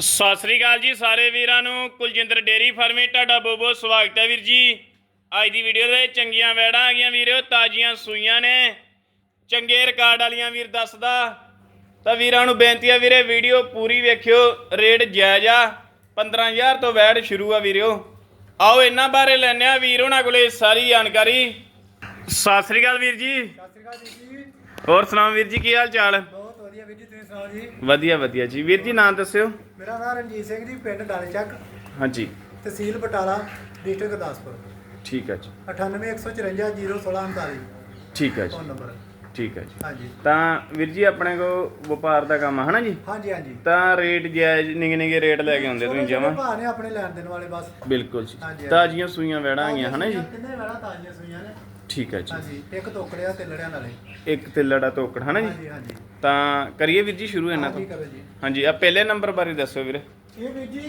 ਸਤਿ ਸ੍ਰੀ ਅਕਾਲ ਜੀ ਸਾਰੇ ਵੀਰਾਂ ਨੂੰ। ਕੁਲਜਿੰਦਰ ਡੇਰੀ ਫਾਰਮੇ ਤੁਹਾਡਾ ਬਹੁਤ ਬਹੁਤ ਸਵਾਗਤ ਹੈ ਵੀਰ ਜੀ। ਅੱਜ ਦੀ ਵੀਡੀਓ ਦੇ ਚੰਗੀਆਂ ਵੈੜਾਂ ਆ ਗਈਆਂ ਵੀਰੋ ਤਾਜ਼ੀਆਂ ਸੂਈਆਂ ਨੇ। ਚੰਗੇ ਰਿਕਾਰਡ ਵਾਲੀਆਂ ਵੀਰ ਦੱਸਦਾ। ਤਾਂ ਵੀਰਾਂ ਨੂੰ ਬੇਨਤੀ ਆ ਵੀਰੇ ਵੀਡੀਓ ਪੂਰੀ ਵੇਖਿਓ ਰੇਟ ਜਾਇਜ਼ ਆ। 15000 ਤੋਂ ਵੈੜ ਸ਼ੁਰੂ ਆ ਵੀਰੋ। ਆਓ ਇਹਨਾਂ ਬਾਰੇ ਲੈਣੇ ਆ ਵੀਰ ਉਹਨਾਂ ਕੋਲੇ ਸਾਰੀ ਜਾਣਕਾਰੀ। ਸਤਿ ਸ੍ਰੀ ਅਕਾਲ ਵੀਰ ਜੀ। ਸਤਿ ਸ਼੍ਰੀ ਅਕਾਲ ਜੀ ਜੀ। ਹੋਰ ਸੁਣਾਓ ਵੀਰ ਜੀ ਕੀ ਹਾਲ ਚਾਲ? ਬਹੁਤ ਵਧੀਆ ਵੀਰ ਜੀ ਤੁਸੀਂ ਸੁਣਾਓ ਜੀ? ਵਧੀਆ ਵਧੀਆ ਜੀ। ਵੀਰ ਜੀ ਨਾਮ ਦੱਸਿਓ। ਮੇਰਾ ਨਾਮ ਰਣਜੀਤ ਸਿੰਘ ਜੀ ਪਿੰਡ ਡਾਲੇਚੱਕ ਹਾਂਜੀ। ਤਹਿਸੀਲ ਬਟਾਲਾ ਡਿਸਟ੍ਰਿਕਟ ਗੁਰਦਾਸਪੁਰ। ਠੀਕ ਹੈ ਜੀ। 98154039 ਠੀਕ ਹੈ ਜੀ। Phone number. ਠੀਕ ਹੈ ਜੀ। ਹਾਂਜੀ। ਤਾਂ ਵੀਰ ਜੀ ਆਪਣੇ ਕੋ ਵਪਾਰ ਦਾ ਕੰਮ ਆ ਹਨਾ ਜੀ? ਹਾਂਜੀ ਹਾਂਜੀ। ਤਾਂ ਰੇਟ ਜਾਇਜ਼ ਨਿਗੇ ਨਿਗੇ ਰੇਟ ਲੈ ਕੇ ਆਉਂਦੇ ਤੁਸੀਂ ਜਮਾ? ਭਾਅ ਨੇ ਆਪਣੇ ਲੈਣ ਦੇਣ ਵਾਲੇ ਬਸ। ਬਿਲਕੁਲ ਜੀ। ਹਾਂਜੀ, ਹਾਂਜੀ। ਤਾਜ਼ੀਆਂ ਸੂਈਆਂ ਵੈੜਾਂ ਆਈਆਂ ਹਨਾ ਜੀ? ਕਿੰਨੇ ਵੇੜਾ ਤਾਜ਼ੀਆਂ ਸੂਈਆਂ ਨੇ? ਠੀਕ ਹੈ ਜੀ। ਹਾਂਜੀ ਇੱਕ ਟੋਕੜਿਆ ਤੇ ਲੜਿਆਂ ਨਾਲੇ। ਇੱਕ ਤਿੱਲੜਾ ਤੋਕੜ ਹਨਾ ਜੀ? ਹਾਂਜੀ ਹਾਂਜੀ। ਤਾਂ ਕਰੀਏ ਵੀਰ ਜੀ ਸ਼ੁਰੂ ਇਹਨਾਂ ਤੋਂ? ਕਰੋ ਜੀ। ਹਾਂਜੀ ਆ ਪਹਿਲੇ ਨੰਬਰ ਬਾਰੇ ਦੱਸੋ ਵੀਰੇ। ਇਹ ਵੀਰ ਜੀ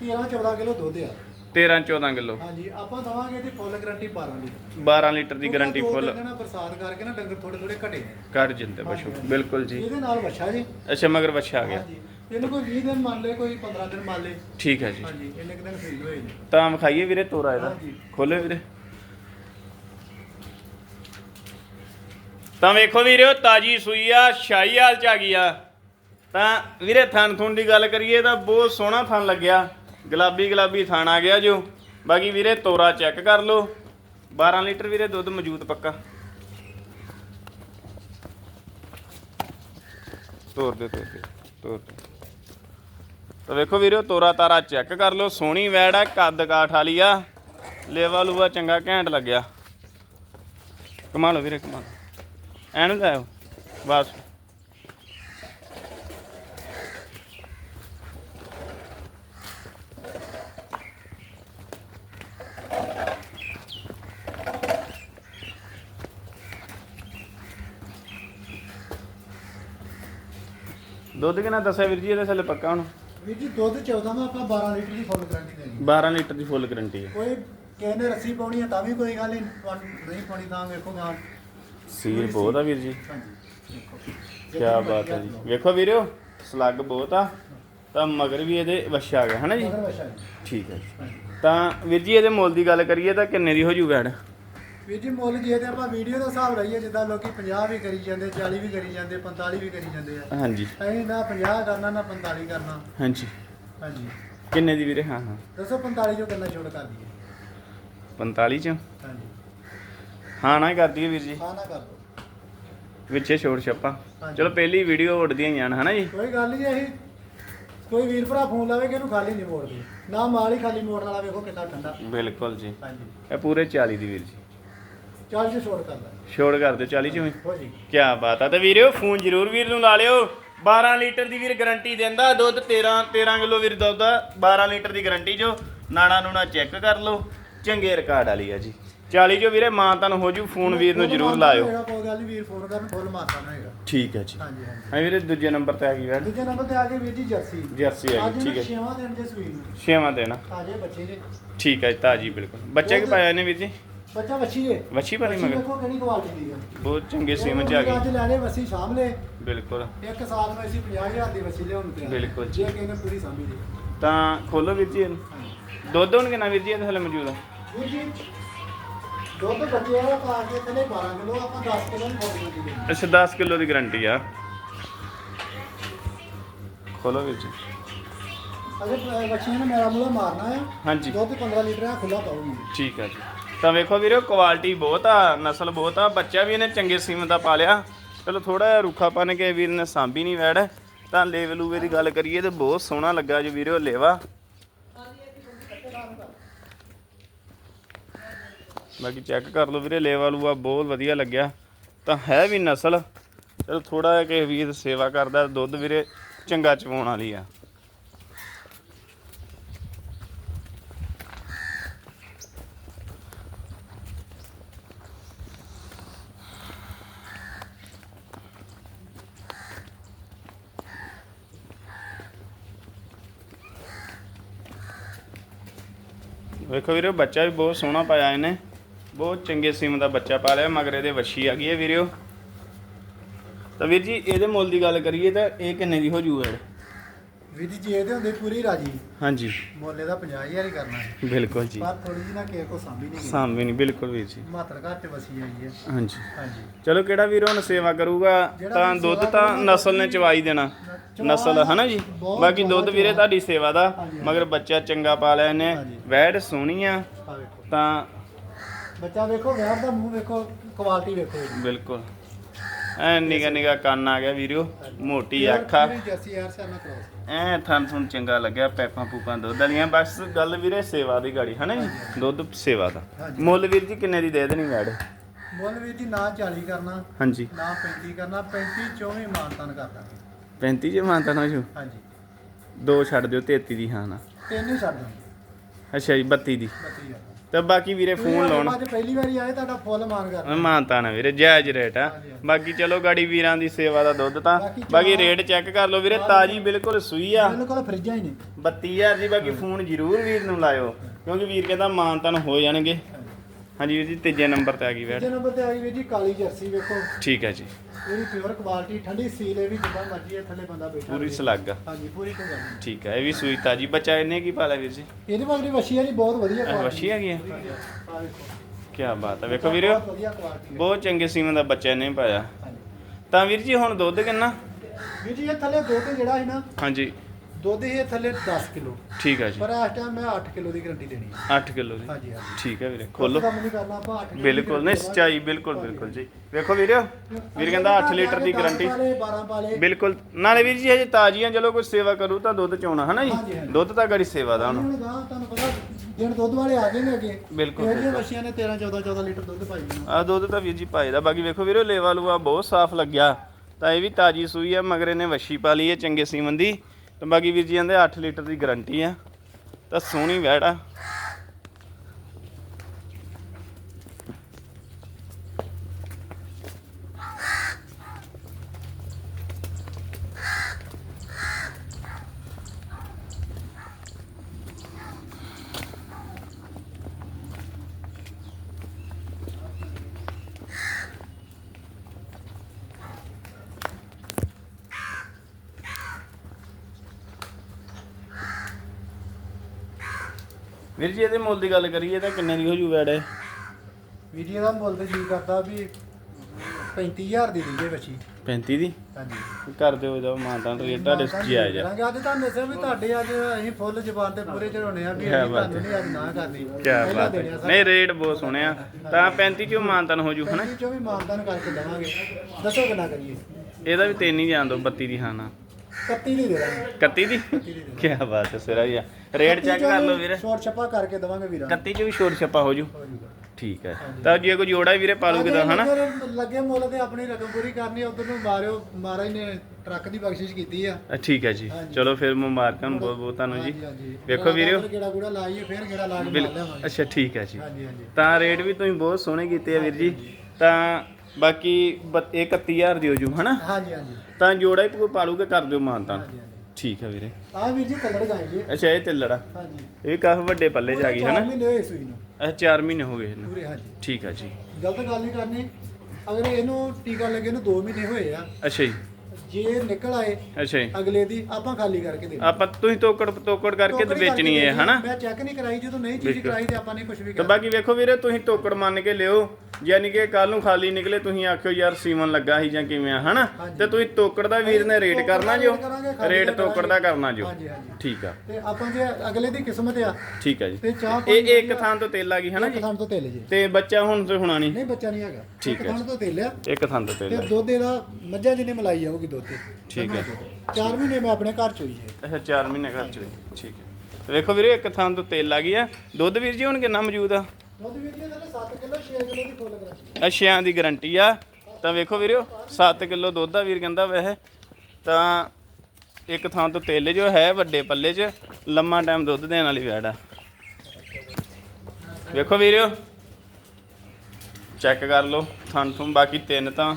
13 14 ਕਿਲੋ ਦੁੱਧ ਆ। 13 14 ਕਿਲੋ। ਹਾਂਜੀ ਆਪਾਂ ਦਵਾਂਗੇ ਇਹਦੀ ਫੁੱਲ ਗਾਰੰਟੀ 12 ਦੀ 12 ਲੀਟਰ ਦੀ ਗਾਰੰਟੀ ਫੁੱਲ। ਨਾ ਬਰਸਾਤ ਕਰਕੇ ਨਾ ਡੰਗਰ ਥੋੜੇ ਥੋੜੇ ਘਟੇ। ਨੇ ਕੱਢ ਜਿੰਦੇ ਪਸ਼ੂ। ਬਿਲਕੁਲ ਜੀ। ਇਹਦੇ ਨਾਲ ਵੱਛਾ ਜੀ। ਅੱਛਾ ਮਗਰ ਬੱਚਾ ਆ ਗਿਆ। ਹਾਂਜੀ ਇਹਨੂੰ ਕੋਈ 20 ਦਿਨ ਮੰਨ ਲੇ ਕੋਈ 15 ਦਿਨ ਮੰਨ ਲੇ। ਠੀਕ ਹੈ ਜੀ। ਹਾਂਜੀ ਇੰਨੇ ਕੁ ਦਿਨ ਫੀਲ ਹੋਏ ਤਾਂ ਵਿਖਾਈਏ ਵੀਰੇ ਤੋਰਾ ਇਹਦਾ। ਹਾਂਜੀ। ਖੋਲੇ ਵੀਰੇ। ਤਾਂ ਵੇਖੋ ਵੀਰੇ ਉਹ ਤਾਜੀ ਸੂਈ ਆ, ਸ਼ਾਹੀ ਹਾਲ ਚ ਆ ਗਈ ਆ। ਤਾਂ ਵੀਰੇ, ਥਣ ਥੁਣ ਦੀ ਗੱਲ ਕਰੀਏ ਤਾਂ ਬਹੁਤ ਸੋਹਣਾ ਥਣ ਲੱਗਿਆ। ਗੁਲਾਬੀ ਗੁਲਾਬੀ ਥਣ ਆ ਗਿਆ ਜੋ। ਬਾਕੀ ਵੀਰੇ, ਤੋਰਾ ਚੈੱਕ ਕਰ ਲਓ। 12 ਲੀਟਰ ਵੀਰੇ, ਦੁੱਧ ਮੌਜੂਦ ਪੱਕਾ। ਤੋਰ ਦੇ ਤੋਰ ਦੇ ਤੋਰ ਦੇ ਤਾਂ ਵੇਖੋ ਵੀਰੇ, ਤੋਰਾ ਤਾਰਾ ਚੈੱਕ ਕਰ ਲਓ। ਸੋਹਣੀ ਵੈੜ ਆ, ਕੱਦ ਕਾਠ ਵਾਲੀ ਆ। ਲੇਵਾ ਲੂਆ ਚੰਗਾ ਘੈਂਟ ਲੱਗਿਆ। ਕਮਾ ਲਓ ਵੀਰੇ ਕਮਾ ਐਨੂੰ ਜਾਓ ਬਸ। ਦੁੱਧ ਕਿੰਨਾ ਦੱਸਿਆ ਵੀਰ ਜੀ ਇਹਦੇ ਥੱਲੇ ਪੱਕਾ ਹੁਣ? ਵੀਰ ਜੀ ਦੁੱਧ 14 ਦਾ ਆਪਾਂ 12 ਲੀਟਰ ਦੀ ਫੁੱਲ ਗਾਰੰਟੀ ਦੇਣੀ 12 ਲੀਟਰ ਦੀ ਫੁੱਲ ਗਾਰੰਟੀ ਹੈ। ਕੋਈ ਕਿਸੇ ਨੇ ਰੱਸੀ ਪਾਉਣੀ ਹੈ ਤਾਂ ਵੀ ਕੋਈ ਗੱਲ ਨਹੀਂ ਤੁਹਾਨੂੰ ਨਹੀਂ ਪਾਉਣੀ ਤਾਂ ਵੇਖੋ ਗਾਂ। ਸੀਲ ਬਹੁਤ ਆ ਵੀਰ ਜੀ। ਕੀ ਬਾਤ ਹੈ ਜੀ। ਵੇਖੋ ਵੀਰਿਓ ਸਲੱਗ ਬਹੁਤ ਆ। ਤਾਂ ਮਗਰ ਵੀ ਇਹਦੇ ਵਛਾ ਆ ਗਿਆ ਹਨਾ ਜੀ? ਠੀਕ ਹੈ ਜੀ। ਤਾਂ ਵੀਰ ਜੀ ਇਹਦੇ ਮੁੱਲ ਦੀ ਗੱਲ ਕਰੀਏ ਤਾਂ ਕਿੰਨੇ ਦੀ ਹੋ ਜੂ ਵੈੜ? ਵੀਰ ਜੀ ਮੁੱਲ ਜੇ ਤੇ ਆਪਾਂ ਵੀਡੀਓ ਦਾ ਹਿਸਾਬ ਲਾਈਏ ਜਿੱਦਾਂ ਲੋਕੀ 50 ਵੀ ਕਰੀ ਜਾਂਦੇ 40 ਵੀ ਕਰੀ ਜਾਂਦੇ 45 ਵੀ ਕਰੀ ਜਾਂਦੇ ਆ। ਹਾਂਜੀ। ਅਸੀਂ ਨਾ 50 ਕਰਨਾ ਨਾ 45 ਕਰਨਾ। ਹਾਂਜੀ। ਹਾਂਜੀ। ਕਿੰਨੇ ਦੀ ਵੀਰੇ? ਹਾਂ ਹਾਂ। ਦੱਸੋ 45 ਚੋਂ ਕਿੰਨਾ ਛੋੜ ਕਰ ਦਈਏ 45 ਚ? ਹਾਂਜੀ। ਹਾਂ ਨਾ ਹੀ ਕਰ ਦਈਏ ਵੀਰ ਜੀ। ਹਾਂ ਨਾ ਕਰ ਦੋ ਵਿੱਚੇ ਛੋੜ ਛੱਪਾ। ਹਾਂਜੀ। ਚਲੋ ਪਹਿਲੀ ਵੀਡੀਓ ਉੱਡਦੀਆਂ ਹੀ ਜਾਣ ਹਨਾ ਜੀ? ਕੋਈ ਗੱਲ ਨਹੀਂ ਅਸੀਂ ਕੋਈ ਵੀਰ ਭਰਾ ਫੋਨ ਲਾਵੇ ਕਿ ਇਹਨੂੰ ਖਾਲੀ ਨਹੀਂ ਮੋੜਦੇ। ਨਾ ਮਾਲ ਹੀ ਖਾਲੀ ਮੋੜਨ ਵਾਲਾ ਵੇਖੋ ਕਿੰਨਾ ਠੰਡਾ। ਬਿਲਕੁਲ ਜੀ। ਹਾਂਜੀ। ਇਹ ਪੂਰੇ 40 ਦੀ ਵੀਰ ਜੀ। ਚੱਲ ਜੀ ਛੋੜ ਕਰ ਲੈ। ਛੋੜ ਕਰ ਦਿਓ 40 ਚ ਵੀ ਹੋ ਜੀ। ਕੀ ਬਾਤ ਆ। ਤੇ ਵੀਰਿਓ ਫੋਨ ਜ਼ਰੂਰ ਵੀਰ ਨੂੰ ਲਾ ਲਿਓ। 12 ਲੀਟਰ ਦੀ ਵੀਰ ਗਾਰੰਟੀ ਦਿੰਦਾ ਦੁੱਧ 13 13 ਕਿਲੋ ਵੀਰ ਦੁੱਧ ਆ। 12 ਲੀਟਰ ਦੀ ਗਾਰੰਟੀ ਜੋ ਨਾਣਾ ਨੂਣਾ ਚੈੱਕ ਕਰ ਲਓ। ਚੰਗੇ ਰਿਕਾਰਡ ਵਾਲੀ ਆ ਜੀ। 40 ਜੋ ਵੀਰੇ ਮਾਂ ਤੁਹਾਨੂੰ ਹੋ ਜੂ ਫੋਨ ਵੀਰ ਨੂੰ ਜ਼ਰੂਰ ਲਾਇਓ। ਹੋਏਗਾ, ਕੋਈ ਗੱਲ ਨਹੀਂ ਵੀਰ ਫੋਨ ਕਰਨ ਫੁੱਲ ਮਾਰਦਾ ਨਾ ਹੈਗਾ ਠੀਕ ਹੈ ਜੀ। ਹਾਂਜੀ ਹਾਂਜੀ। ਹਾਂ ਵੀਰੇ ਦੂਜੇ ਨੰਬਰ ਤੇ ਆ ਗਈ ਵੈਡ ਦੂਜੇ ਨੰਬਰ ਤੇ ਆ ਗਏ ਵੀਰ ਜੀ ਜਰਸੀ। ਜਰਸੀ ਆ ਗਈ ਠੀਕ ਹੈ ਜੀ। ਛੇਵਾਂ ਦਿਨ ਦੇ ਸੂਈ ਨੂੰ। ਛੇਵਾਂ ਦੇਣਾ ਤਾਜੇ ਬੱਚੇ ਨੇ ਠੀਕ ਹੈ ਜੀ, ਤਾਜੀ ਬਿਲਕੁਲ। ਬੱਚੇ ਕਿ ਪਾਇਆ ਨੇ ਵੀਰ ਜੀ? ਬੱਚਾ ਬੱਚੀ ਹੈ ਵੱਛੀ ਭਰੀ ਬੱਚੀ ਮਗਰ? ਵੇਖੋ ਕਿਹੜੀ ਕੁਆਲਿਟੀ ਦੀ ਹੈ ਬਹੁਤ ਚੰਗੇ ਸੀਮਨ ਚ ਆ ਅੱਜ ਗਈ ਲੈ ਲੈ ਵਸੀ ਸਾਹਮਣੇ। ਬਿਲਕੁਲ। ਇੱਕ ਸਾਲ ਨੂੰ ਅਸੀਂ 50000 ਦੀ ਵਸੀ ਲਿਆਉਣ ਤੇ ਬਿਲਕੁਲ ਜੀ। ਜੇ ਕਿਸੇ ਨੇ ਪੂਰੀ ਸਾਂਭੀ ਲਈ ਤਾਂ ਖੋਲੋ ਵੀਰ ਜੀ ਇਹਨੂੰ। ਦੁੱਧ ਹੁਣ ਕਿੰਨਾ ਵੀਰ ਜੀ ਇਹਦੇ ਥੱਲੇ ਮੌਜੂਦ ਆ? ਵੀਰ ਜੀ ਦੁੱਧ ਬੱਚੇ ਆ ਪਾ ਕੇ ਤਨੇ 12 ਕਿਲੋ ਆਪਾਂ 10 ਕਿਲੋ ਨੂੰ ਫੋਨ ਦੇ ਦਿੰਦੇ ਅੱਛਾ 10 ਕਿਲੋ ਦੀ ਗਾਰੰਟੀ ਆ। ਖੋਲੋ ਵੀਰ ਜੀ। ਅਗਰ ਬੱਚਿਆਂ ਨੇ ਮੇਰਾ ਮੂਲਾ ਮਾਰਨਾ ਹੈ ਹਾਂਜੀ। ਦੁੱਧ 15 ਲੀਟਰ ਆ ਖੁੱਲਾ ਪਾਉਗੀ ਠੀਕ ਆ ਜੀ। ਤਾਂ ਵੇਖੋ ਵੀਰੋ ਕੁਆਲਿਟੀ ਬਹੁਤ ਆ ਨਸਲ ਬਹੁਤ ਆ ਬੱਚਾ ਵੀ ਇਹਨੇ ਚੰਗੇ ਸੀਮਤ ਦਾ ਪਾਲਿਆ ਚਲੋ ਥੋੜਾ ਜਿਹਾ ਰੁੱਖਾ ਪਨ ਕੇ ਵੀਰ ਨੇ ਸਾਂਭੀ ਨਹੀਂ ਵੈੜ। ਤਾਂ ਲੇਵ ਲੂਵੇ ਦੀ ਗੱਲ ਕਰੀਏ ਤੇ ਬਹੁਤ ਸੋਹਣਾ ਲੱਗਾ ਜੀ ਵੀਰੋ ਲੇਵਾ। ਬਾਕੀ ਚੈੱਕ ਕਰ ਲਓ ਵੀਰੇ, ਲੇਵਾ ਲੂਆ ਬਹੁਤ ਵਧੀਆ ਲੱਗਿਆ। ਤਾਂ ਹੈ ਵੀ ਨਸਲ। ਚਲੋ ਥੋੜਾ ਜਿਹਾ ਕਿ ਵੀਰ ਸੇਵਾ ਕਰਦਾ, ਦੁੱਧ ਵੀਰੇ ਚੰਗਾ ਚਵਾਉਣ ਵਾਲੀ ਆ। ਵੇਖੋ ਵੀਰੇ, ਬੱਚਾ ਵੀ ਬਹੁਤ ਸੋਹਣਾ ਪਾਇਆ ਇਹਨੇ। ਬਹੁਤ ਚੰਗੇ ਸਿਮ ਦਾ ਬੱਚਾ ਪਾ ਲਿਆ ਮਗਰ ਇਹਦੇ ਵੱਛੀ ਆ ਗਈ ਹੈ ਵੀਰਿਓ। ਤਾਂ ਵੀਰ ਜੀ ਇਹਦੇ ਮੁੱਲ ਦੀ ਗੱਲ ਕਰੀਏ ਤਾਂ ਇਹ ਕਿੰਨੇ ਦੀ ਹੋ ਜੂ ਐਡ? ਵੀਰ ਜੀ ਜੇ ਤੇ ਹੁੰਦੇ ਪੂਰੀ ਰਾਜੀ ਹਾਂਜੀ। ਮੁੱਲੇ ਦਾ 50000 ਹੀ ਕਰਨਾ ਹੈ। ਬਿਲਕੁਲ ਜੀ। ਪਰ ਥੋੜੀ ਜਿਹੀ ਨਾ ਕਿਸੇ ਕੋ ਸਾਂਭੀ ਨਹੀਂ ਗਈ। ਸਾਹਮਣੇ ਨਹੀਂ ਬਿਲਕੁਲ ਵੀਰ ਜੀ। ਮਾਤਰ ਘਰ ਤੇ ਵਸੀ ਆਈ ਹੈ। ਹਾਂਜੀ। ਹਾਂਜੀ। ਚਲੋ ਕਿਹੜਾ ਵੀਰ ਹੁਣ ਸੇਵਾ ਕਰੂਗਾ ਜਿਹੜਾ ਤਾਂ ਵੀ ਦੁੱਧ ਸੇਵਾ ਤਾਂ ਕਰੂਗਾ ਨਸਲ ਨੇ ਚਵਾਈ ਦੇਣਾ। ਨਸਲ ਹਨਾ ਜੀ? ਬਹੁਤ ਬਾਕੀ ਦੁੱਧ ਵੀਰੇ। ਤੁਹਾਡੀ ਸੇਵਾ ਦਾ ਹਾਂਜੀ, ਮਗਰ ਬੱਚਾ ਚੰਗਾ ਪਾ ਲਿਆ ਇਹਨੇ। ਹਾਂਜੀ। ਵੈੜ ਸੋਹਣੀ ਆ। ਆ ਵੇਖੋ। ਤਾਂ ਬੱਚਾ ਵੇਖੋ ਵੈਰ ਦਾ ਮੂੰਹ ਵੇਖੋ ਕੁਆਲਿਟੀ ਵੇਖੋ। ਇਹਦੀ। ਬਿਲਕੁਲ। ਐ ਨਿਗਾ ਨਿਗਾ ਕੰਨ ਆ ਗਿਆ ਵੀਰਿਓ ਮੋਟੀ ਅੱਖ ਆ। pure ਜਰਸੀ ਯਾਰ ਸਾਨਾ ਕ੍ਰੋਸ ਐ ਥਣ ਥਣ ਚੰਗਾ ਲੱਗਿਆ ਪੈਪਾਂ ਪੂਪਾਂ ਦੁੱਧ ਵਾਲੀਆਂ। ਬਸ ਗੱਲ ਵੀਰੇ ਸੇਵਾ ਦੀ ਗਾੜੀ ਹਨਾ ਜੀ? ਦੁੱਧ ਸੇਵਾ ਦਾ। ਹਾਂਜੀ। ਮੁੱਲ ਵੀਰ ਜੀ ਕਿੰਨੇ ਦੀ ਦੇ ਦੇਣੀ ਵੈੜ ਮੁੱਲ ਵੀਰ ਜੀ ਨਾ 40 ਕਰਨਾ ਹਾਂਜੀ। ਨਾ 35 ਕਰਨਾ 35 24 ਮਾਨਤਨ ਕਰਦਾ 35 ਜੇ ਮਾਨਤਾ ਨਾ ਜੋ? ਹਾਂਜੀ। ਦੋ ਛੱਡ ਦਿਓ 33 ਦੀ ਹਾਂ ਨਾ। ਤਿੰਨ ਹੀ ਛੱਡ ਦਾਂਗੇ। ਅੱਛਾ ਜੀ 32 ਦੀ। 32000 ਤੇ ਬਾਕੀ ਵੀਰੇ ਫੋਨ ਲਾਉਣ। ਅੱਜ ਪਹਿਲੀ ਵਾਰੀ ਆਏ ਤੁਹਾਡਾ ਫੁੱਲ ਮਾਨ ਕਰਨਾ ਮਾਨਤਾ ਨਾ ਵੀਰੇ ਜਾਇਜ਼ ਰੇਟ ਆ। ਬਾਕੀ ਚਲੋ ਗਾੜੀ ਵੀਰਾਂ ਦੀ ਸੇਵਾ ਦਾ ਦੁੱਧ ਤਾਂ। ਬਾਕੀ ਰੇਟ ਚੈੱਕ ਕਰ ਲਓ ਵੀਰੇ ਤਾਜੀ ਬਿਲਕੁਲ ਸੂਈ ਆ। ਬਿਲਕੁਲ ਫਰਿੱਜਾਂ ਹੀ ਨੇ। 32000 ਦੀ ਬਾਕੀ ਫੋਨ ਜ਼ਰੂਰ ਵੀਰ ਨੂੰ ਲਾਇਓ ਕਿਉਂਕਿ ਵੀਰ ਕਹਿੰਦਾ ਮਾਨਤਨ ਹੋ ਜਾਣਗੇ। ਹਾਂਜੀ ਵੀਰ ਜੀ ਤੀਜੇ ਨੰਬਰ ਤੇ ਆ ਗਈ ਵੈਟ ਤੀਜੇ ਨੰਬਰ ਤੇ ਆ ਗਈ ਵੀਰ ਜੀ ਕਾਲੀ ਜਰਸੀ ਵੇਖੋ। ਠੀਕ ਹੈ ਜੀ। ਇਹਦੀ ਪਿਓਰ ਕੁਆਲਿਟੀ ਠੰਡੀ ਸੀਲ ਹੈ ਵੀ ਜਿੱਦਾਂ ਮਰਜ਼ੀ ਹੈ ਥੱਲੇ ਬੰਦਾ ਬੈਠਾ ਪੂਰੀ ਹੋਵੇ। ਸਲੱਗ ਆ ਹਾਂਜੀ ਪੂਰੀ ਕੋਈ ਗੱਲ ਨਹੀਂ। ਠੀਕ ਹੈ ਇਹ ਵੀ ਸੂਈ ਤਾਜੀ। ਬੱਚਾ ਇਹਨੇ ਕੀ ਪਾਲਿਆ ਵੀਰ ਜੀ? ਇਹਦੀ ਮਗਰੀ ਵਸ਼ੀ ਜੀ ਬਹੁਤ ਵਧੀਆ ਇਹ quality ਵੱਛੀ ਹੈਗੀ ਆ? ਆ ਵੇਖੋ। ਕੀ ਬਾਤ ਹੈ ਵੇਖੋ ਵੀਰੇ। ਬਹੁਤ ਵਧੀਆ ਕੁਆਲਿਟੀ ਬਹੁਤ ਚੰਗੇ ਸੀਮਨ ਦਾ ਬੱਚਾ ਇਹਨੇ ਪਾਇਆ। ਹਾਂਜੀ। ਤਾਂ ਵੀਰ ਜੀ ਹੁਣ ਦੁੱਧ ਕਿੰਨਾ? ਵੀਰ ਜੀ ਇਹ ਥੱਲੇ ਦੁੱਧ ਜਿਹੜਾ ਹੈ ਨਾ ਹਾਂਜੀ। ਦੁੱਧ ਇਹ ਥੱਲੇ 10 ਕਿਲੋ। ਠੀਕ ਹੈ ਜੀ। ਪਰ ਇਸ ਟਾਈਮ ਮੈਂ 8 ਕਿਲੋ ਦੀ ਗਾਰੰਟੀ ਦੇਣੀ ਹੈ 8 ਕਿਲੋ ਦੀ। ਹਾਂਜੀ ਹਾਂਜੀ। ਠੀਕ ਹੈ ਵੀਰੇ ਖੋਲੋ। ਕੰਮ ਨਹੀਂ ਕਰਨਾ ਆਪਾਂ 8 ਬਿਲਕੁਲ ਨਹੀਂ ਸਚਾਈ ਬਿਲਕੁਲ ਬਿਲਕੁਲ ਜੀ। ਵੇਖੋ ਵੀਰੇ ਵੀਰ ਕਹਿੰਦਾ 8 ਲੀਟਰ ਦੀ ਗਾਰੰਟੀ ਪਾਲੇ 12 ਪਾਲੇ ਬਿਲਕੁਲ ਨਾਲੇ ਵੀਰ ਜੀ ਹਜੇ ਤਾਜ਼ੀਆਂ ਚਲੋ ਕੋਈ ਸੇਵਾ ਕਰੂ ਤਾਂ ਦੁੱਧ ਚੋਣਾ ਹਨਾ ਜੀ। ਦੁੱਧ ਤਾਂ ਗੜੀ ਸੇਵਾ ਦਾ ਹੁਣ। ਤੁਹਾਨੂੰ ਪਤਾ ਦਿਨ ਦੁੱਧ ਵਾਲੇ ਆ ਗਏ ਨੇ ਅੱਗੇ। ਬਿਲਕੁਲ। ਵਸ਼ੀਆਂ ਨੇ 13 14 14 ਲੀਟਰ ਦੁੱਧ ਪਾਈ ਆ। ਦੁੱਧ ਤਾਂ ਵੀਰ ਜੀ ਪਾਏ ਦਾ। ਬਾਕੀ ਵੇਖੋ ਵੀਰੇ ਲੇਵਾ ਲੂਆ ਬਹੁਤ ਸਾਫ਼ ਲੱਗਿਆ। ਤਾਂ ਇਹ ਵੀ ਤਾਜੀ ਸੂਈ ਆ ਮਗਰ ਇਹਨੇ ਵੱਛੀ ਪਾ ਲਈ ਹੈ ਚੰਗੇ ਸੀਮਨ ਦੀ। ਤੇ ਬਾਕੀ ਵੀਰ ਜੀ ਕਹਿੰਦੇ 8 ਲੀਟਰ ਦੀ ਗਾਰੰਟੀ ਆ ਤਾਂ ਸੋਹਣੀ ਵੈੜ ਆ। ਵੀਰ ਜੀ ਇਹਦੇ ਮੁੱਲ ਦੀ ਗੱਲ ਕਰੀਏ ਤਾਂ ਕਿੰਨੇ ਦੀ ਹੋ ਜੂ ਵੈੜ? ਇਹ ਵੀਰ ਜੀ ਇਹਦਾ ਮੁੱਲ ਤੇ ਜੀ ਕਰਦਾ ਵੀ 35000 ਦੀ ਦਿੰਦੇ ਵਸ਼ੀ 35 ਦੀ? ਹਾਂਜੀ। ਕਰ ਦਿਓ ਇਹਦਾ ਮਾਨਤਾਂ ਰੇਟ ਤੁਹਾਡੇ ਜਾਇਜ਼ ਆ ਕਰਾਂਗੇ। ਅੱਜ ਤੁਹਾਨੂੰ ਦੱਸਿਆ ਵੀ ਤੁਹਾਡੇ ਅੱਜ ਅਸੀਂ ਫੁੱਲ ਜ਼ਬਾਨ ਤੇ ਪੂਰੇ ਚੜਾਉਣੇ ਆ ਵੀ ਕਿਆ ਅਸੀਂ ਬਾਤ ਤੁਹਾਨੂੰ ਨਹੀਂ ਅੱਜ ਨਾ ਕਰਨੀ। ਕੀ ਬਾਤ ਹੈ। ਨਹੀਂ ਰੇਟ ਬਹੁਤ ਸੋਹਣਿਆ ਤਾਂ 35 ਚੋਂ ਮਾਨਤਾਂ ਹੋ ਜੂ ਹਨਾ? ਚੋਂ ਵੀ ਮਾਨਦਾਨ ਕਰਕੇ ਦੇਵਾਂਗੇ। ਦੱਸੋ ਕਿੰਨਾ ਕਰੀਏ? ਇਹਦਾ ਵੀ ਤਿੰਨ ਹੀ ਜਾਣ ਦੋ 32 ਦੀ ਹਾਂ ਨਾ। 31 ਦੀ ਦੇ ਦਾਂਗੇ। 31 ਦੀ? ਕੀ ਬਾਤ ਹੈ ਸਿਰਾ ਜੀ ਰੇਟ ਚੈੱਕ ਕਰ ਲਓ ਵੀਰੇ। ਸ਼ੋਰਟ ਛੱਪਾ ਕਰਕੇ ਦੇਵਾਂਗੇ ਵੀਰਾਂ 31 ਚ ਵੀ ਛੋਟ ਛੱਪਾ ਹੋ ਜੂ। ਠੀਕ ਹੈ। ਤਾਂ ਜੇ ਕੋਈ ਜੋੜਾ ਵੀਰੇ ਪਾਲੂਗੇ ਤਾਂ ਹਨਾ? ਲੱਗੇ- ਮੁੱਲ ਤੇ ਆਪਣੀ ਰਕਮ ਪੂਰੀ ਕਰਨੀ ਉਧਰ ਨੂੰ ਮਾਰਿਓ। ਮਹਾਰਾਜ ਨੇ ਟਰੱਕ ਦੀ ਬਖਸ਼ਿਸ਼ ਕੀਤੀ ਆ। ਠੀਕ ਹੈ ਜੀ। ਚਲੋ ਫਿਰ ਮੁਬਾਰਕਾਂ ਬਹੁਤ ਬਹੁਤ ਤੁਹਾਨੂੰ ਜੀ। ਵੇਖੋ ਵੀਰਿਓ। ਗੇੜਾ ਗੂੜਾ ਲਾਈਏ ਫਿਰ ਗੇੜਾ ਲਾ ਕੇ ਅੱਛਾ ਠੀਕ ਹੈ ਜੀ। ਤਾਂ ਰੇਟ ਵੀ ਤੁਸੀਂ ਬਹੁਤ ਸੋਹਣੇ ਕੀਤੇ ਆ ਵੀਰ ਜੀ। ਤਾਂ ਬਾਕੀ ਬ- ਇਹ 31000 ਦਿਓ ਜੂ ਹਨਾ? ਹਾਂਜੀ ਹਾਂਜੀ। ਤਾਂ ਜੋੜਾ ਹੀ ਕੋਈ ਪਾਲੂਗੇ ਕਰ ਦਿਓ ਮਾਨਤਾਂ ਹਾਂਜੀ ਹਾਂਜੀ। ਠੀਕ ਹੈ ਵੀਰੇ। ਆ ਵੀਰ ਜੀ ਕਲਰ ਗਾਏ ਜੀ। ਅੱਛਾ ਇਹ ਤੇ ਲੜਾ ਹਾਂਜੀ। ਇਹ ਕਾਫੀ ਵੱਡੇ ਪੱਲੇ ਚ ਆ ਗਈ ਚਾਰ ਹਨਾ? ਮਹੀਨੇ ਹੋਏ ਸੂਈ ਨੂੰ। ਅੱਛਾ 4 ਮਹੀਨੇ ਹੋ ਗਏ ਇਹਨੂੰ। ਪੂਰੇ ਹਾਂਜੀ। ਠੀਕ ਹੈ ਜੀ। ਗਲਤ ਗੱਲ ਨਹੀਂ ਕਰਨੀ। ਅਗਰ ਇਹਨੂੰ ਟੀਕਾ ਲੱਗੇ ਨੂੰ 2 ਮਹੀਨੇ ਹੋਏ ਆ। ਅੱਛਾ ਜੀ। ਜੇ ਨਿਕਲ ਆਏ ਅੱਛਾ ਜੀ। ਅਗਲੇ ਦੀ ਆਪਾਂ ਖਾਲੀ ਕਰਕੇ ਦੇ ਆਪਾਂ ਤੁਸੀਂ ਤੋਕੜ ਤੋਕੜ ਕਰਕੇ ਤੇ ਵੇਚਣੀ ਹੈ ਹਨਾ? ਮੈਂ ਚੈੱਕ ਨਹੀਂ ਕਰਾਈ ਜਦੋਂ ਨਹੀਂ ਚੀਜ਼ ਬਿਲਕੁਲ। ਕਰਾਈ ਤੇ ਆਪਾਂ ਨਹੀਂ ਕੁਝ ਵੀ ਤੇ ਕਰਨਾ ਬਾਕੀ ਵੇਖੋ ਵੀਰੇ ਤੁਸੀਂ ਤੋਕੜ ਮੰਨ ਕੇ ਲਿਓ। ਯਾਨੀ ਕਿ ਕੱਲ ਨੂੰ ਖਾਲੀ ਨਿਕਲੇ ਤੁਸੀਂ ਆਖਿਓ ਯਾਰ ਸੀਮਨ ਲੱਗਾ ਸੀ ਜਾਂ ਕਿਵੇਂ ਆ ਹਨਾ? ਹਾਂਜੀ। ਤੇ ਤੁਸੀਂ ਤੋਕੜ ਦਾ ਵੀਰ ਨੇ ਰੇਟ ਤੋਕੜ ਦਾ ਕਰਨਾ ਜੋ। ਰੇਟ ਕਰਾਂਗੇ, ਖਾਲੀ ਰੇਟ ਦਾ ਤੋਕੜ ਦਾ ਕਰਨਾ ਜੋ। ਹਾਂਜੀ ਹਾਂਜੀ। ਠੀਕ ਆ। ਤੇ ਆਪਾਂ ਜੇ ਅਗਲੇ ਦੀ ਕਿਸਮਤ ਆ ਠੀਕ ਆ ਜੀ। ਤੇ ਚਾਹ ਇਹ ਇੱਕ ਥਾਂ ਤੋਂ ਤੇਲ ਆ ਗਈ ਹਨਾ ਜੀ? ਥਣ ਤੋਂ ਤੇਲ ਜੀ। ਤੇ ਬੱਚਾ ਹੁਣ ਤੇ ਹੋਣਾ ਨਹੀਂ। ਨਹੀਂ ਬੱਚਾ ਨਹੀਂ ਹੈਗਾ। ਠੀਕ ਇੱਕ ਹੈ ਥਣ ਤੋਂ ਤੇਲ ਆ। ਇੱਕ ਥਾਂ ਤੋਂ ਤੇਲ ਤੇ ਦੁੱਧ ਇਹਦਾ ਮੱਝਾਂ ਜਿੰਨੇ ਮਲਾਈ ਜਾਊਗੀ ਦੁੱਧ। ਠੀਕ ਹੈ। 4 ਮਹੀਨੇ ਮੈਂ ਆਪਣੇ ਘਰ ਚੋਈ ਹੈ। ਅੱਛਾ 4 ਮਹੀਨੇ ਘਰ ਚ ਰਹੀ। ਠੀਕ ਹੈ। ਵੇਖੋ ਵੀਰੇ ਇੱਕ ਥਾਂ ਤੋਂ ਤੇਲ ਆ ਗਈ ਆ ਦੁੱਧ ਵੀਰ ਜੀ ਹੁਣ ਕਿੰਨਾ ਮੌਜੂਦ ਆ? ਦੁੱਧ ਵੀਰ ਜੀ ਇਹਦਾ 7 ਕਿਲੋ 6 ਕਿਲੋ ਦੀ ਫੁੱਲ ਕਰਾ ਅਸ਼ਿਆਂ ਦੀ ਗਾਰੰਟੀ ਆ। ਤਾਂ ਵੇਖੋ ਵੀਰਿਓ 7 ਕਿਲੋ ਦੁੱਧ ਆ ਵੀਰ ਕਹਿੰਦਾ ਵੈਸੇ। ਤਾਂ ਇੱਕ ਥਾਂ ਤੋਂ ਤੇਲ ਜੋ ਹੈ ਵੱਡੇ ਪੱਲੇ 'ਚ ਲੰਮਾ ਟਾਈਮ ਦੁੱਧ ਦੇਣ ਵਾਲੀ ਵੈੜ ਆ। ਵੇਖੋ ਵੀਰਿਓ ਚੈੱਕ ਕਰ ਲਓ ਥਾਂ ਤੋਂ ਬਾਕੀ ਤਿੰਨ ਤਾਂ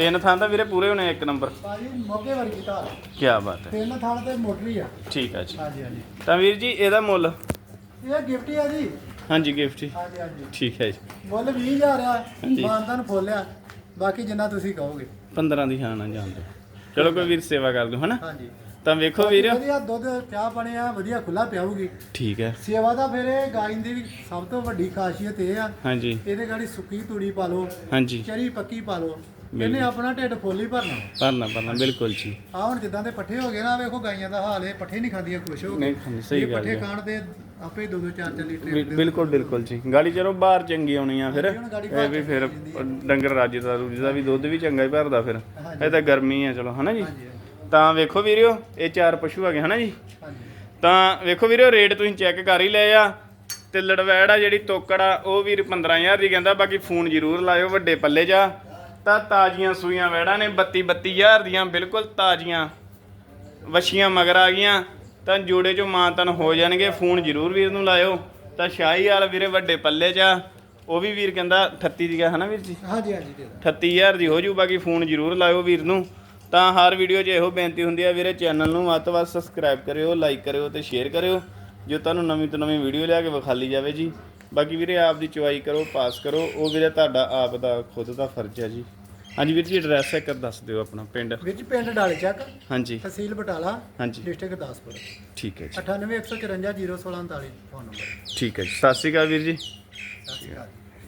ਤਿੰਨ ਥਾਂ ਤਾਂ ਵੀਰੇ ਪੂਰੇ ਹੋਣੇ ਇੱਕ ਨੰਬਰ। ਭਾਜੀ ਮੋਗੇ ਵਰਗੀ ਧਾਰ ਕੀ ਬਾਤ ਹੈ। ਤਿੰਨ ਥਾਣ ਤੇ ਮੋਟਰੀ ਆ। ਠੀਕ ਆ ਜੀ। ਹਾਂਜੀ ਹਾਂਜੀ। ਤਾਂ ਵੀਰ ਜੀ ਇਹਦਾ ਮੁੱਲ? ਇਹ ਗਿਫਟ ਹੀ ਆ ਜੀ। ਹਾਂਜੀ ਗਿਫਟ ਜੀ ਹਾਂਜੀ ਹਾਂਜੀ। ਠੀਕ ਹੈ ਜੀ। ਮੁੱਲ 20000 ਆ। ਹਾਂਜੀ। ਮਾਨਦਾਨ ਫੋਲਿਆ ਬਾਕੀ ਜਿੰਨਾ ਤੁਸੀਂ ਕਹੋਗੇ। 15 ਦੀ ਹਾਂ ਨਾ ਜਾਣਦੇ ਚਲੋ ਕੋਈ ਵੀਰ ਸੇਵਾ ਕਰ ਦਿਓ ਹਨਾ? ਹਾਂਜੀ। ਤਾਂ ਵੇਖੋ ਵੀਰ। ਵਧੀਆ ਦੁੱਧ ਚਾਹ ਬਣਿਆ ਵਧੀਆ ਖੁੱਲਾ ਪਿਆਊਗੀ। ਠੀਕ ਹੈ। ਸੇਵਾ ਦਾ ਫਿਰ ਇਹ ਗਾਂ ਦੀ ਵੀ ਸਭ ਤੋਂ ਵੱਡੀ ਖਾਸੀਅਤ ਇਹ ਆ। ਹਾਂਜੀ। ਇਹਦੇ ਗਾੜੀ ਸੁੱਕੀ ਤੂੜੀ ਪਾ ਲਓ। ਹਾਂਜੀ। ਚਰੀ ਪੱਕੀ ਪਾ ਲਓ। ਇਹਨੇ ਆਪਣਾ ਢਿੱਡ ਫੁੱਲ ਹੀ ਭਰਨਾ। ਭਰਨਾ ਭਰਨਾ ਬਿਲਕੁਲ ਜੀ। ਆ ਹੁਣ ਜਿੱਦਾਂ ਦੇ ਪੱਠੇ ਹੋ ਗਏ ਨਾ ਵੇਖੋ ਗਾਈਆਂ ਦਾ ਹਾਲ ਇਹ ਪੱਠੇ ਨਹੀਂ ਖਾਂਦੀਆਂ ਖੁਸ਼ ਹੋ ਨਹੀਂ ਖਾਂਦੀ, ਸਹੀ ਗੱਲ ਪੱਠੇ। ਖਾਣ ਦੇ ਆਪੇ ਦੋ ਦੋ ਚਾਰ ਚਾਰ ਲੀਟਰ ਬਿਲ- ਬਿਲਕੁਲ ਬਿਲਕੁਲ ਜੀ। ਗਾੜੀ ਚਲੋ ਬਾਹਰ ਚੰਗੀ ਆਉਣੀ ਆ ਫਿਰ ਇਹ ਵੀ ਫਿਰ ਡੰਗਰ ਰਾਜ ਦਾ ਰੂਜ ਦਾ ਵੀ ਦੁੱਧ ਵੀ ਚੰਗਾ ਹੀ ਭਰਦਾ ਫਿਰ। ਇਹ ਤਾਂ ਗਰਮੀ ਆ ਚਲੋ ਹਨਾ ਜੀ? ਤਾਂ ਵੇਖੋ ਵੀਰਿਓ ਇਹ ਚਾਰ ਪਸ਼ੂ ਹੈਗੇ ਹਨਾ ਜੀ? ਤਾਂ ਵੇਖੋ ਵੀਰਿਓ ਰੇਟ ਤੁਸੀਂ ਚੈੱਕ ਕਰ ਹੀ ਲਏ ਆ। ਤੇ ਲੜਵੈੜ ਆ ਜਿਹੜੀ ਤੋਕੜ ਆ ਉਹ ਵੀਰ 15000 ਦੀ ਕਹਿੰਦਾ ਬਾਕੀ ਫੋਨ ਜ਼ਰੂਰ ਲਾਇਓ ਵੱਡੇ ਪੱਲੇ ਜਾ ਤਾਂ ਤਾਜ਼ੀਆਂ ਸੂਈਆਂ ਵੈੜਾਂ ਨੇ 32 32000 ਦੀਆਂ ਬਿਲਕੁਲ ਤਾਜ਼ੀਆਂ। ਵਛੀਆਂ ਮਗਰ ਆ ਗਈਆਂ। ਤਾਂ ਜੋੜੇ ਚੋਂ ਮਾਨਤਨ ਹੋ ਜਾਣਗੇ ਫੋਨ ਜ਼ਰੂਰ ਵੀਰ ਨੂੰ ਲਾਇਓ। ਤਾਂ ਸ਼ਾਹੀ ਵਾਲ ਵੀਰੇ ਵੱਡੇ ਪੱਲੇ 'ਚ ਆ। ਉਹ ਵੀ ਵੀਰ ਕਹਿੰਦਾ 38 ਦੀ ਹੈ ਹਨਾ ਵੀਰ ਜੀ? ਹਾਂਜੀ ਹਾਂਜੀ ਦੇ ਦਿਓ। 38000 ਦੀ ਹੋ ਜੂ ਬਾਕੀ ਫੋਨ ਜ਼ਰੂਰ ਲਾਇਓ ਵੀਰ ਨੂੰ। ਤਾਂ ਹਰ ਵੀਡੀਓ 'ਚ ਇਹੋ ਬੇਨਤੀ ਹੁੰਦੀ ਆ ਵੀਰੇ ਚੈਨਲ ਨੂੰ ਵੱਧ ਤੋਂ ਵੱਧ ਸਬਸਕ੍ਰਾਈਬ ਕਰਿਓ ਲਾਈਕ ਕਰਿਓ ਤੇ ਸ਼ੇਅਰ ਕਰਿਓ। ਜੋ ਤੁਹਾਨੂੰ ਨਵੀਂ ਤੋਂ ਨਵੀਂ ਵੀਡੀਓ ਲਿਆ ਕੇ ਵਿਖਾਲੀ ਜਾਵੇ ਜੀ। ਬਾਕੀ ਵੀਰੇ ਆਪ ਦੀ ਚੁਆਈ ਕਰੋ ਪਾਸ ਕਰੋ ਉਹ ਵੀਰੇ ਤੁਹਾਡਾ ਆਪ ਦਾ ਖੁਦ ਦਾ ਫਰਜ਼ ਹੈ ਜੀ। ਹਾਂਜੀ ਵੀਰ ਜੀ ਐਡਰੈਸ ਇੱਕ ਦੱਸ ਦਿਓ ਆਪਣਾ ਪਿੰਡ। ਵਿੱਚ ਪਿੰਡ ਡਾਲੇ ਚੱਕ ਹਾਂਜੀ। ਤਹਿਸੀਲ ਬਟਾਲਾ ਹਾਂਜੀ। ਡਿਸਟ੍ਰਿਕਟ ਗੁਰਦਾਸਪੁਰ ਠੀਕ ਹੈ ਜੀ। 98154 0139 ਫੋਨ ਨੰਬਰ। ਠੀਕ ਹੈ ਜੀ। ਸਤਿ ਸ਼੍ਰੀ ਅਕਾਲ ਵੀਰ ਜੀ। ਸਤਿ ਸ਼੍ਰੀ ਅਕਾਲ